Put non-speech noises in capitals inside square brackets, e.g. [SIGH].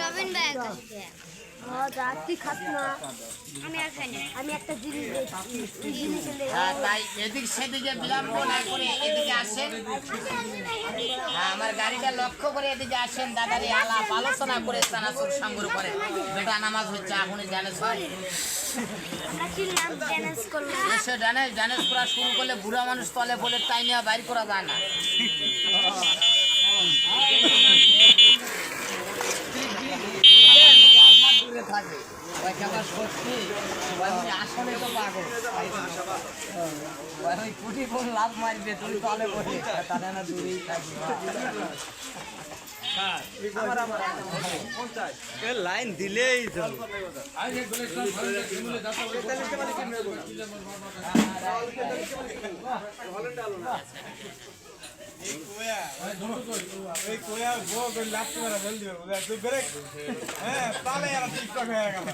রবিন আমি আমি একটা জিনিস জিনিস এদিক সেদিকে বিলম্ব না করে এদিকে আসেন। হ্যাঁ আমার গাড়িটা লক্ষ্য করে এদিকে আসেন দাদারি আলাপ আলোচনা করে চানাচুর সংগ্রহ করে বেটা নামাজ হচ্ছে আপনি জানেস আমরা চিনলাম চ্যালেঞ্জ করলাম। এসে জানে জানেস করা শুরু করলে বুড়া মানুষ তলে বলে তাই নিয়ে বাইর করা যায় না। [LAUGHS] থাকে ওই কেমন সত্যি ওই আসলে তো পাগল। ওই লাভ মারবে তলে বলে তাহলে না দূরেই থাকবে। লাইন দিলেই চলবে এই কোয়া গো গো লাস্ট মেরা জলদি তুই ব্রেক হ্যাঁ তাহলে আর টিকটক হয়ে গেল